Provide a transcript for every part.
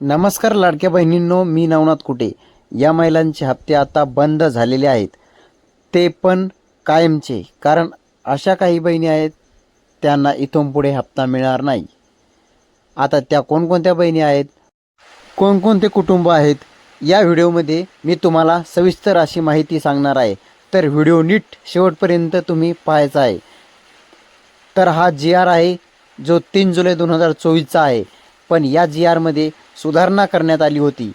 नमस्कार लाडक्या बहिणींनो मी नवनाथ कुटे. या महिलांचे हप्ते आता बंद झालेले आहेत. ते पण कायमचे कारण अशा काही बहिणी आहेत त्यांना इथून पुढे हप्ता मिळणार नाही. आता त्या कोणकोणत्या बहिणी आहेत कोणकोणते कुटुंब आहेत या व्हिडिओमध्ये मी तुम्हाला सविस्तर अशी माहिती सांगणार आहे. तर व्हिडिओ नीट शेवटपर्यंत तुम्ही पाहायचा आहे. तर हा जी आर आहे जो तीन जुलै दोन हजार चोवीसचा आहे. पण या जी आरमध्ये सुधारणा करण्यात आली होती.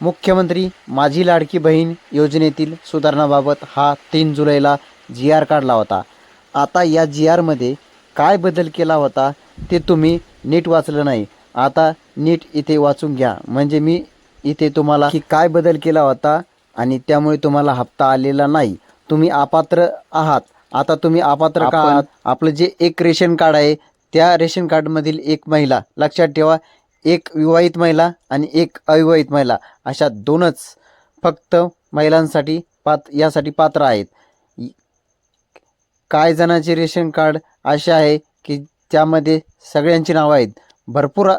मुख्यमंत्री माझी लाडकी बहीण योजनेतील सुधारणाबाबत हा तीन जुलैला जी आर काढला होता. आता या जी आरमध्ये काय बदल केला होता ते तुम्ही नीट वाचलं नाही. आता नीट इथे वाचून घ्या. म्हणजे मी इथे तुम्हाला की काय बदल केला होता आणि त्यामुळे तुम्हाला हप्ता आलेला नाही. तुम्ही अपात्र आहात. आता तुम्ही अपात्र का आहात? आपलं जे एक रेशन कार्ड आहे त्या रेशन कार्डमधील एक महिला लक्षात ठेवा एक विवाहित महिला आणि एक अविवाहित महिला अशा दोनच फक्त महिलांसाठी पात यासाठी पात्र आहेत. काय जणांचे रेशन कार्ड असे आहे की त्यामध्ये सगळ्यांची नावं आहेत. भरपूर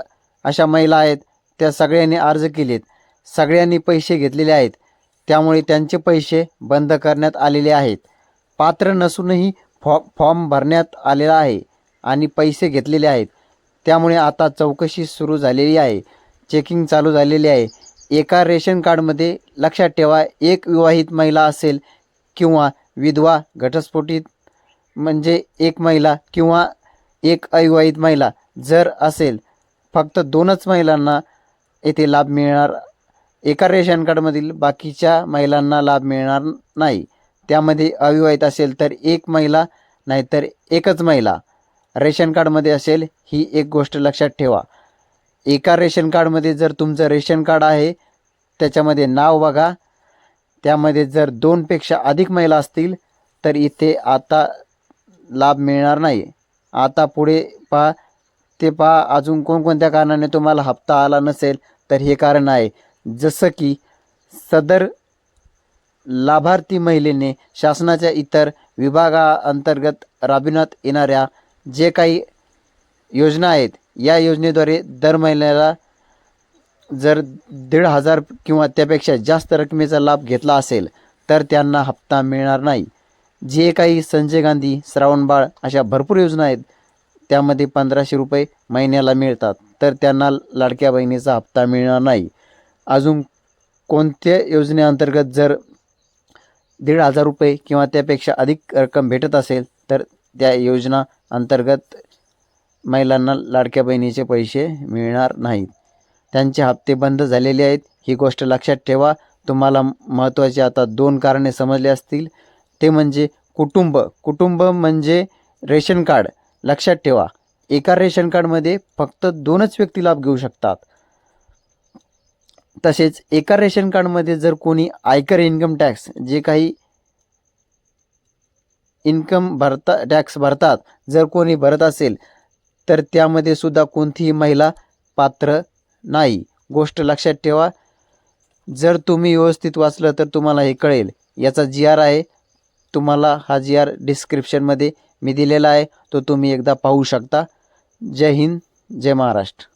अशा महिला आहेत त्या सगळ्यांनी अर्ज केलेत. सगळ्यांनी पैसे घेतलेले आहेत. त्यामुळे त्यांचे पैसे बंद करण्यात आलेले आहेत. पात्र नसूनही फॉ फॉर्म भरण्यात आलेला आहे आणि पैसे घेतलेले आहेत. त्यामुळे आता चौकशी सुरू झालेली आहे. चेकिंग चालू झालेली आहे. एका रेशन कार्डमध्ये लक्षात ठेवा एक विवाहित महिला असेल किंवा विधवा घटस्फोटित म्हणजे एक महिला किंवा एक अविवाहित महिला जर असेल फक्त दोनच महिलांना येथे लाभ मिळणार एका रेशन कार्डमधील बाकीच्या महिलांना लाभ मिळणार नाही. त्यामध्ये अविवाहित असेल तर एक महिला नाहीतर एकच महिला. रेशन कार्डमध्ये असेल ही एक गोष्ट लक्षात ठेवा. एका रेशन कार्डमध्ये जर तुमचं रेशन कार्ड आहे त्याच्यामध्ये नाव बघा. त्यामध्ये जर दोनपेक्षा अधिक महिला असतील तर इथे आता लाभ मिळणार नाही. आता पुढे पहा. ते पहा अजून कोणकोणत्या कारणाने तुम्हाला हप्ता आला नसेल तर हे कारण आहे. जसं की सदर लाभार्थी महिलेने शासनाच्या इतर विभागाअंतर्गत राबविण्यात येणाऱ्या जे काही योजना आहेत या योजनेद्वारे दर महिन्याला जर दीड हजार किंवा त्यापेक्षा जास्त रकमेचा लाभ घेतला असेल तर त्यांना हप्ता मिळणार नाही. जे काही संजय गांधी श्रावणबाळ अशा भरपूर योजना आहेत त्यामध्ये पंधराशे रुपये महिन्याला मिळतात तर त्यांना लाडक्या बहिणीचा हप्ता मिळणार नाही. अजून कोणत्या योजनेअंतर्गत जर दीड हजार रुपये किंवा त्यापेक्षा अधिक रक्कम भेटत असेल तर त्या योजना अंतर्गत महिलांना लाडक्या बहिणीचे पैसे मिळणार नाहीत. त्यांचे हप्ते बंद झालेले आहेत. ही गोष्ट लक्षात ठेवा. तुम्हाला महत्त्वाची आता दोन कारणे समजले असतील. ते म्हणजे कुटुंब. कुटुंब म्हणजे रेशन कार्ड. लक्षात ठेवा. एका रेशन कार्डमध्ये फक्त दोनच व्यक्ती लाभ घेऊ शकतात. तसेच एका रेशन कार्डमध्ये जर कोणी आयकर इन्कम टॅक्स जे काही इन्कम भरता टॅक्स भरतात. जर कोणी भरत असेल तर त्यामध्ये सुद्धा कोणतीही महिला पात्र नाही. गोष्ट लक्षात ठेवा. जर तुम्ही व्यवस्थित वाचलं तर तुम्हाला हे कळेल. याचा जी आर आहे. तुम्हाला हा जी आर डिस्क्रिप्शनमध्ये मी दिलेला आहे. तो तुम्ही एकदा पाहू शकता. जय हिंद जय महाराष्ट्र.